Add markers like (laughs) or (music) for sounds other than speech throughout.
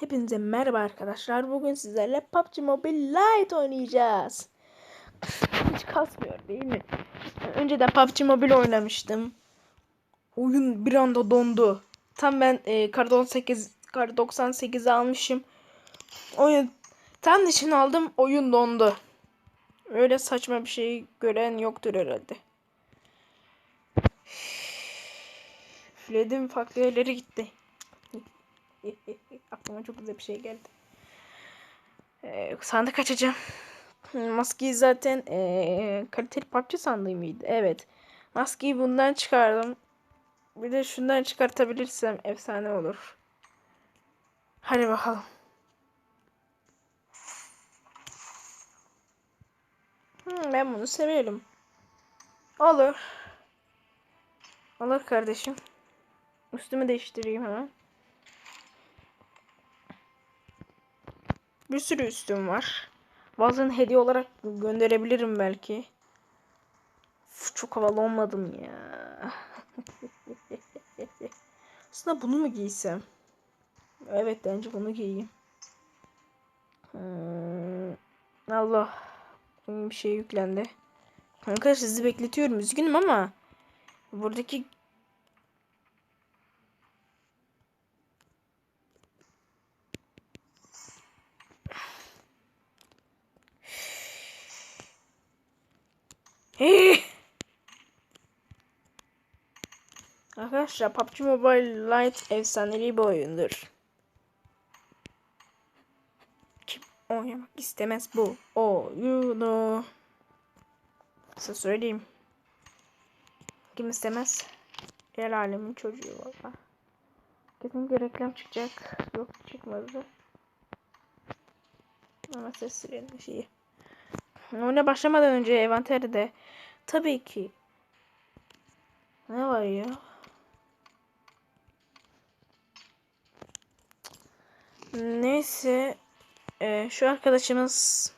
Hepinize merhaba arkadaşlar. Bugün sizlerle PUBG Mobile Lite oynayacağız. Hiç kasmıyor değil mi? Önceden PUBG Mobile oynamıştım. Oyun bir anda dondu. Tam ben e, kar 98 kar 98'i almışım. Oyun tam için aldım. Oyun dondu. Öyle saçma bir şey gören yoktur herhalde. Üfledim farklı yerlere gitti. (laughs) Aklıma çok güzel bir şey geldi. Ee, sandık açacağım. Maskeyi zaten ee, kaliteli PUBG sandığı mıydı? Evet. Maskeyi bundan çıkardım. Bir de şundan çıkartabilirsem efsane olur. Hadi bakalım. Hmm, ben bunu severim. Olur. Olur kardeşim. Üstümü değiştireyim hemen. Bir sürü üstüm var. Bazen hediye olarak gönderebilirim belki. Uf, çok havalı olmadım ya. (laughs) Aslında bunu mu giysem? Evet bence bunu giyeyim. Hmm, Allah. Bir şey yüklendi. Arkadaşlar sizi bekletiyorum. Üzgünüm ama buradaki (laughs) Arkadaşlar PUBG Mobile Lite efsaneli bir oyundur. Kim oynamak istemez bu oyunu? Size söyleyeyim. Kim istemez? El alemin çocuğu valla. Kesinlikle reklam çıkacak. Yok çıkmadı. Ama ses sirenin şeyi. Oyuna başlamadan önce envanterde tabii ki ne var ya? Neyse ee, şu arkadaşımız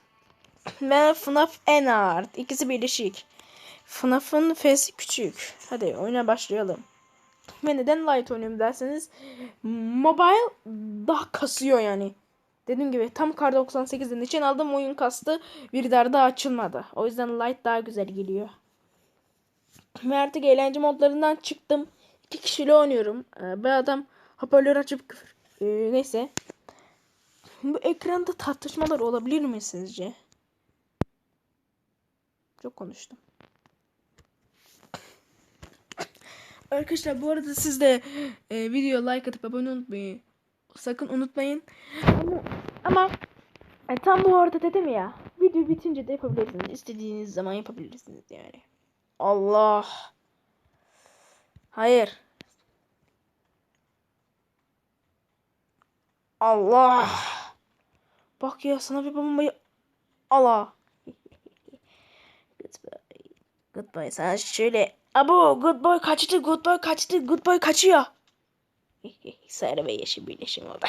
ben FNAF en ağır. İkisi birleşik. FNAF'ın F'si küçük. Hadi oyuna başlayalım. Ve neden light oynuyorum derseniz mobile daha kasıyor yani. Dediğim gibi tam kar 98'in için aldım oyun kastı. Bir daha açılmadı. O yüzden light daha güzel geliyor. Ve artık eğlence modlarından çıktım. İki kişiyle oynuyorum. Ee, bir adam hoparlör açıp küfür. Ee, neyse. Bu ekranda tartışmalar olabilir mi sizce? Çok konuştum. Arkadaşlar bu arada siz de e, video like atıp abone unutmayın. Sakın unutmayın. Ama, ama e, tam bu arada dedim ya. Video bitince de yapabilirsiniz. İstediğiniz zaman yapabilirsiniz yani. Allah. Hayır. Allah. Bak ya sana bir bombayı Allah. (laughs) Goodbye. Goodbye. Sana şöyle. Abo good boy kaçtı. Good boy kaçtı. Good boy kaçıyor. (laughs) Sarı ve yeşil birleşim oldu.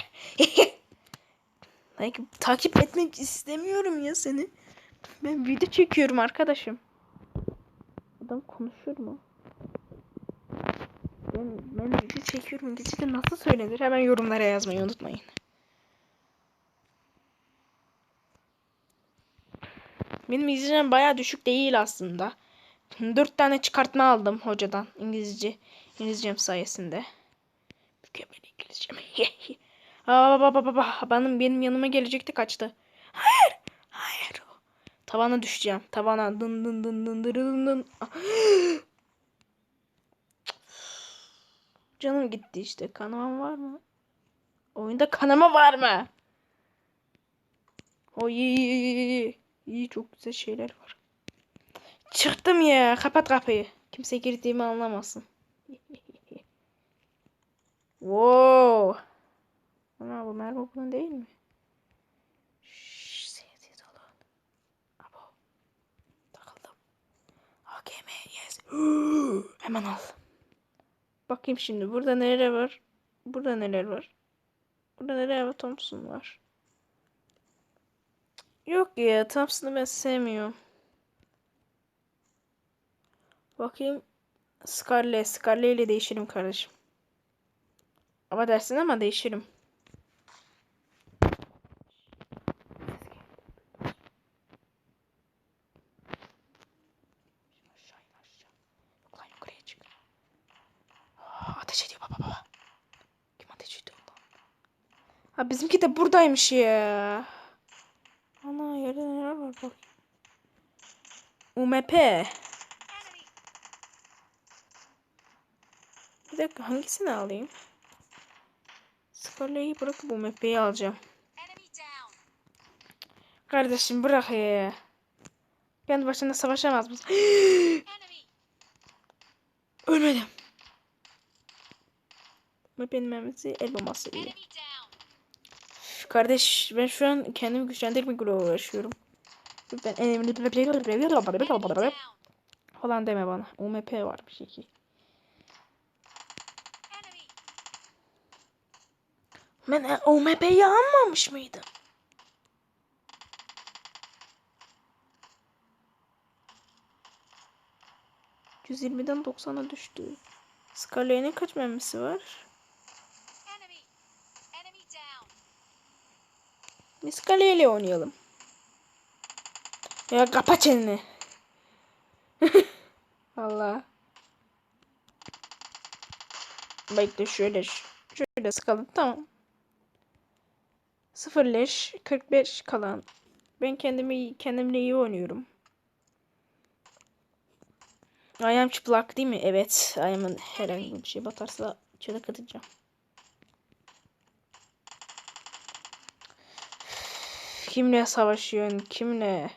Like, takip etmek istemiyorum ya seni. Ben video çekiyorum arkadaşım. Adam konuşur mu? Ben, ben video çekiyorum. İngilizce nasıl söylenir? Hemen yorumlara yazmayı unutmayın. Benim İngilizcem baya düşük değil aslında. Dört tane çıkartma aldım hocadan İngilizce. İngilizcem sayesinde. Mükemmel İngilizcem. (laughs) Aa, baba baba benim benim yanıma gelecekti kaçtı. Hayır. Hayır. Tavana düşeceğim. Tavana dın dın dın dın dın dın dın. Canım gitti işte. Kanamam var mı? Oyunda kanama var mı? Oy iyi çok güzel şeyler var. Çıktım ya. Kapat kapıyı. Kimse girdiğimi anlamasın. Wow. Ana bu mermi bunun değil mi? Şşş sessiz olun. Abo. Takıldım. AKM yes. (gasps) Hemen al. Bakayım şimdi burada neler var? Burada neler var? Burada neler var? Thompson var. Yok ya Thompson'ı ben sevmiyorum. Bakayım. Scarlet. Scarlet ile değişirim kardeşim. Ama dersin ama değişirim. Ha bizimki de buradaymış ya. Ana yerde neler var bak. UMP. Bir dakika hangisini alayım? Scarlet'i bırakıp UMP'yi alacağım. Kardeşim bırak ya. Kendi başına savaşamaz mısın? (gasps) Ölmedim. UMP'nin mermisi el bombası iyi. Kardeş ben şu an kendimi güçlendirmekle uğraşıyorum. Lütfen elimde falan deme bana. UMP var bir şey ki. Ben e, UMP'yi almamış mıydım? ...120'den 90'a düştü. Scarlet'in kaç mermisi var? Biz Scarlet'le oynayalım. Ya kapa çeneni. (laughs) Allah. Bekle şöyle şöyle sıkalım tamam. Sıfır leş 45 kalan. Ben kendimi kendimle iyi oynuyorum. Ayağım çıplak değil mi? Evet. Ayağımın herhangi bir şey batarsa çöle katacağım. Kimle savaşıyorsun? Kimle?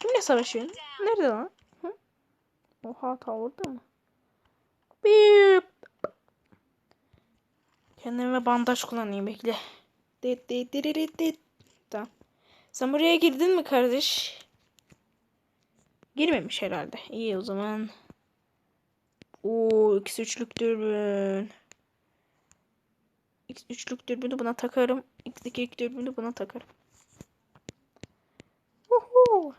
Kimle savaşıyorsun? Nerede lan? Hı? Oha ta orada mı? Bip. Kendime bandaj kullanayım bekle. Dit dit dit dit dit. Tamam. Sen buraya girdin mi kardeş? Girmemiş herhalde. İyi o zaman. Oo, ikisi üçlük dürbün. X üçlük dürbünü buna takarım. X iki dürbünü buna takarım. Uhu.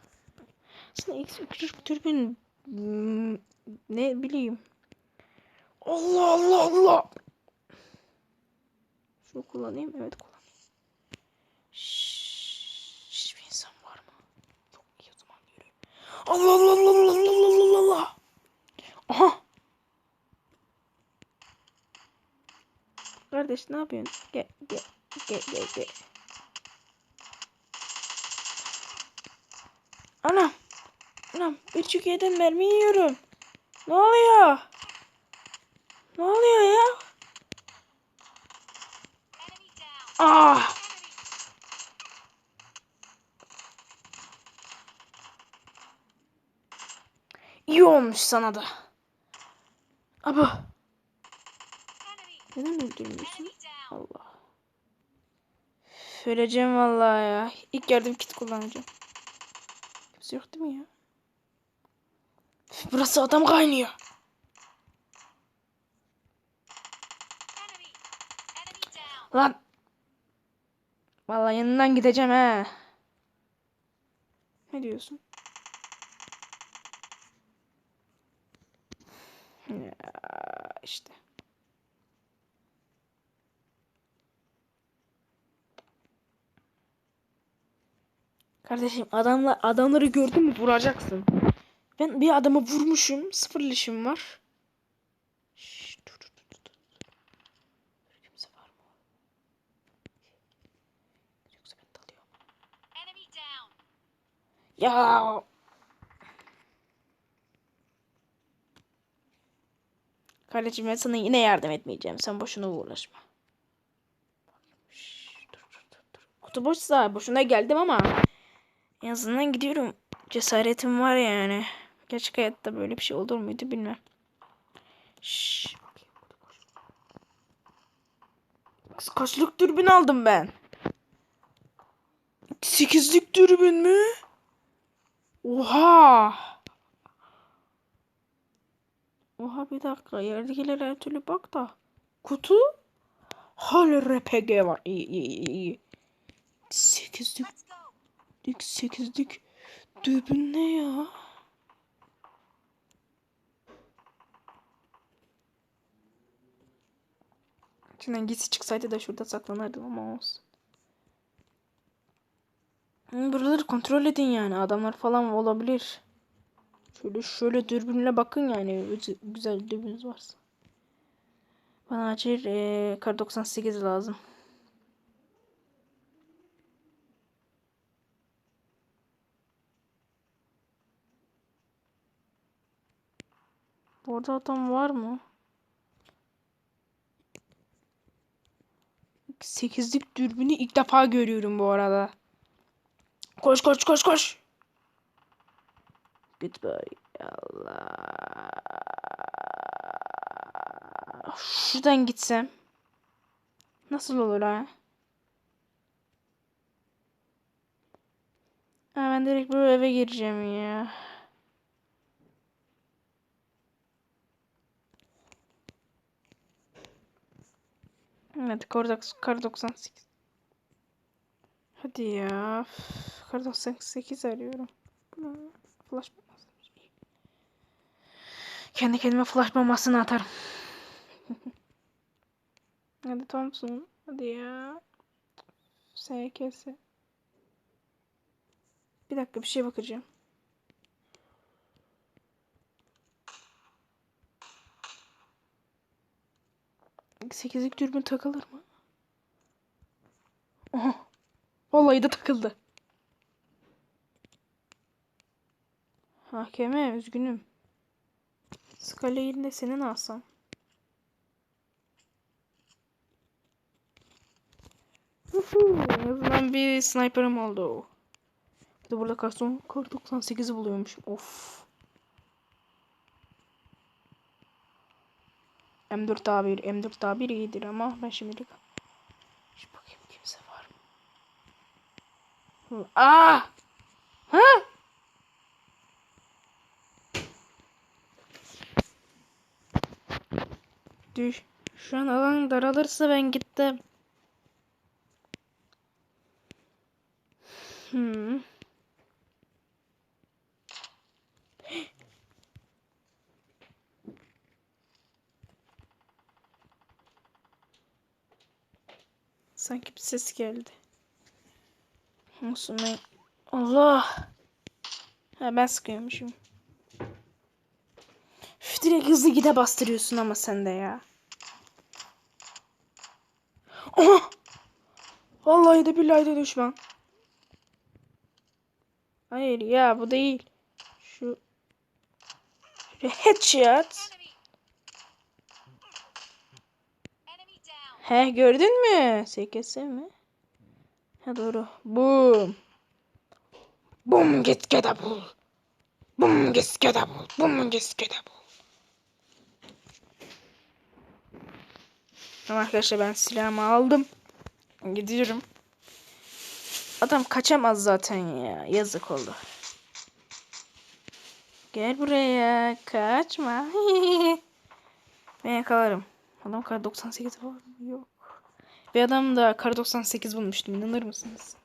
Aslında X üçlük dürbün hmm, ne bileyim. Allah Allah Allah. Şunu kullanayım. Evet kullanayım. Şşş, hiçbir insan var mı? Yok iyi o zaman yürü. Allah Allah Allah Allah Allah Allah Allah. Aha. Kardeş ne yapıyorsun? Gel gel gel gel gel. Anam. Anam bir çükeyden mermi yiyorum. Ne oluyor? Ne oluyor ya? Ah! İyi olmuş sana da. Aba. Neden öldürmüyorsun? Allah. Öleceğim vallahi ya. İlk yardım kit kullanacağım. Kimse yok değil mi ya? Burası adam kaynıyor. Lan. Vallahi yanından gideceğim he. Ne diyorsun? İşte. Kardeşim adamla adamları gördün mü vuracaksın. Ben bir adamı vurmuşum. Sıfır leşim var. Şşş, dur, dur, dur, dur, dur. Kimse var mı? Yoksa ben dalıyorum. Ya. Kardeşim ben sana yine yardım etmeyeceğim. Sen boşuna uğraşma. Kutu boşsa boşuna geldim ama en azından gidiyorum. Cesaretim var yani. Gerçek hayatta böyle bir şey olur muydu bilmem. Şşş. Kaçlık dürbün aldım ben? Sekizlik dürbün mü? Oha. Oha bir dakika yerdekiler her türlü bak da. Kutu? Hala RPG var. İyi iyi iyi. Sekizlik. Dik sekizlik. Dürbün ne ya? İçinden giysi çıksaydı da şurada saklanırdım ama olsun. Buraları kontrol edin yani. Adamlar falan olabilir. Şöyle şöyle dürbünle bakın yani. Güzel- dürbünüz varsa. Bana acil eee, kar 98 lazım. Burada adam var mı? Sekizlik dürbünü ilk defa görüyorum bu arada. Koş koş koş koş. Goodbye. Allah. Şuradan gitsem. Nasıl olur ha? Ha, ben direkt böyle eve gireceğim ya. Evet kar, doks- kar 98. Hadi ya. Kar 98 arıyorum. Flash. Kendi kendime flash bombasını atarım. (laughs) Hadi Thompson. Hadi ya. SKS. Bir dakika bir şey bakacağım. Sekizlik dürbün takılır mı? Aha. Vallahi de takıldı. Hakeme üzgünüm. Skala yerine senin alsam. En azından bir sniper'ım oldu. Bir de burada karton kar 98'i buluyormuşum. Of. M4 A1, M4 A1 iyidir ama ben şimdilik şu bakayım kimse var mı? Aa! Ha? Düş. Şu an alan daralırsa ben gittim. Hmm. (gasps) Sanki bir ses geldi. Olsun ben... Allah! Ha ben sıkıyormuşum. Direkt hızlı gide bastırıyorsun ama sen de ya. Aha! Vallahi de billahi de düşman. Hayır ya bu değil. Şu headshot. He gördün mü? SKS mi? Ha doğru. Boom. Boom git gede bul. Boom git gede bul. Boom git gede Tamam arkadaşlar ben silahımı aldım. Gidiyorum. Adam kaçamaz zaten ya. Yazık oldu. Gel buraya. Kaçma. (laughs) ben yakalarım. Adam kar 98 var mı? Yok. Bir adam da kar 98 bulmuştum. İnanır mısınız?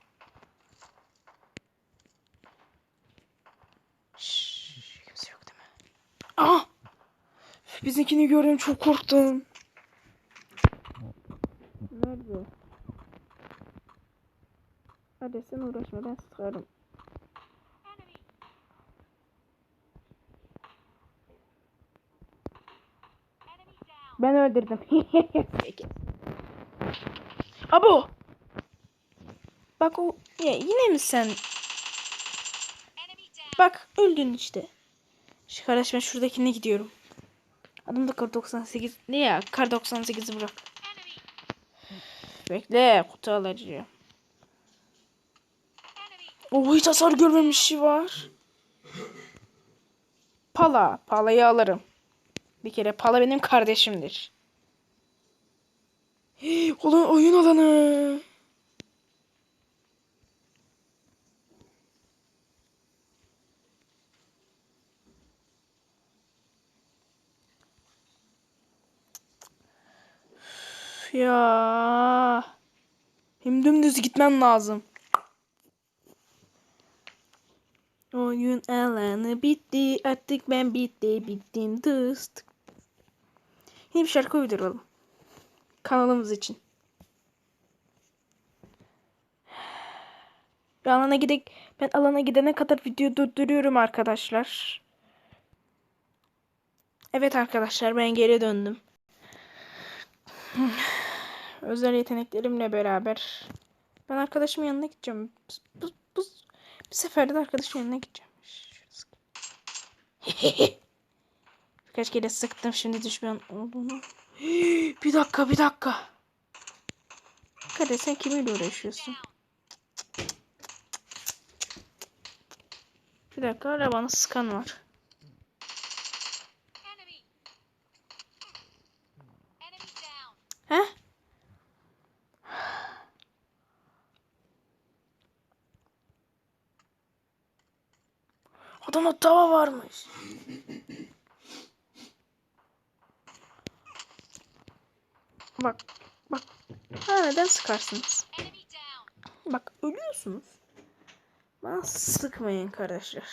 Şşş, kimse yok değil mi? Aa! Bizimkini gördüm çok korktum. Nerede? Hadi sen uğraşma ben sıkarım. Ben öldürdüm. (laughs) Abo. Bak o ya yine mi sen? Bak öldün işte. Şu kardeş ben şuradakine gidiyorum. Adım da kar 98. Ne ya? Kar 98'i bırak. Bekle kutu alacağım. Oo hiç hasar görmemiş şey var. Pala. Pala'yı alırım. Bir kere Pala benim kardeşimdir. (gasps) Ulan oyun alanı. Ya. Hem dümdüz gitmem lazım. Oyun alanı bitti. Artık ben bitti. Bittim dıst. Yeni bir şarkı uyduralım. Kanalımız için. Ben alana gidek ben alana gidene kadar video durduruyorum arkadaşlar. Evet arkadaşlar ben geri döndüm. Özel yeteneklerimle beraber ben arkadaşımın yanına gideceğim. Bu, bu, bir seferde de arkadaşımın yanına gideceğim. (laughs) Birkaç kere sıktım şimdi düşman olduğunu. (gasps) bir dakika bir dakika. Kadir sen kimiyle uğraşıyorsun? Bir dakika arabanın sıkan var. Adamda tava varmış. Bak, bak. Ha, neden sıkarsınız? Bak ölüyorsunuz. Bana sıkmayın kardeşler.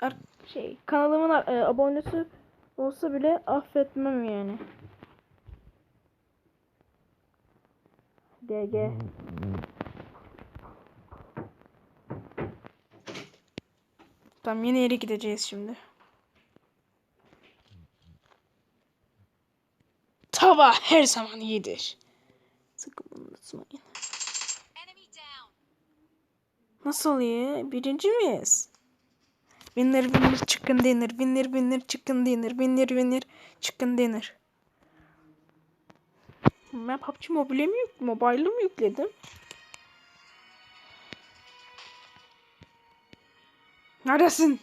Ar- şey kanalımın e, abonesi olsa bile affetmem yani. GG. Tamam yeni yere gideceğiz şimdi. Tava her zaman iyidir. Sakın unutmayın. Nasıl iyi? Birinci miyiz? Winner winner chicken dinner. Winner winner chicken dinner. Winner winner chicken dinner. Ben PUBG Mobile mi, Mobile'ı mı yükledim? Neredesin?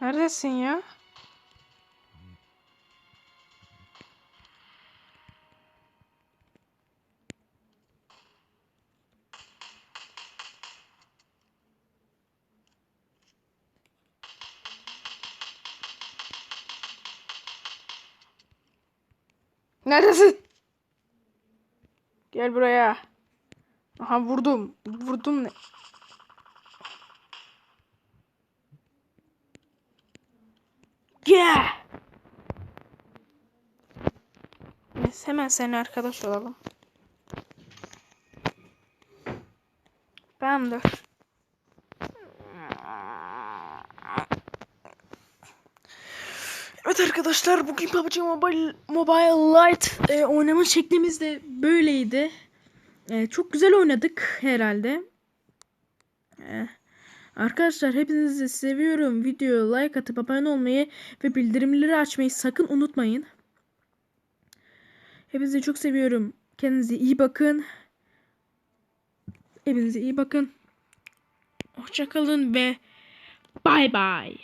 Neredesin ya? Neredesin? Gel buraya. Aha vurdum. Vurdum ne? Gel. Neyse hemen seninle arkadaş olalım. Tamamdır. Evet arkadaşlar bugün PUBG Mobile, Mobile Lite e, oynama şeklimiz de böyleydi. E, çok güzel oynadık herhalde. E, arkadaşlar hepinizi seviyorum. Videoya like atıp abone olmayı ve bildirimleri açmayı sakın unutmayın. Hepinizi çok seviyorum. Kendinize iyi bakın. Hepinize iyi bakın. Hoşçakalın ve bay bay.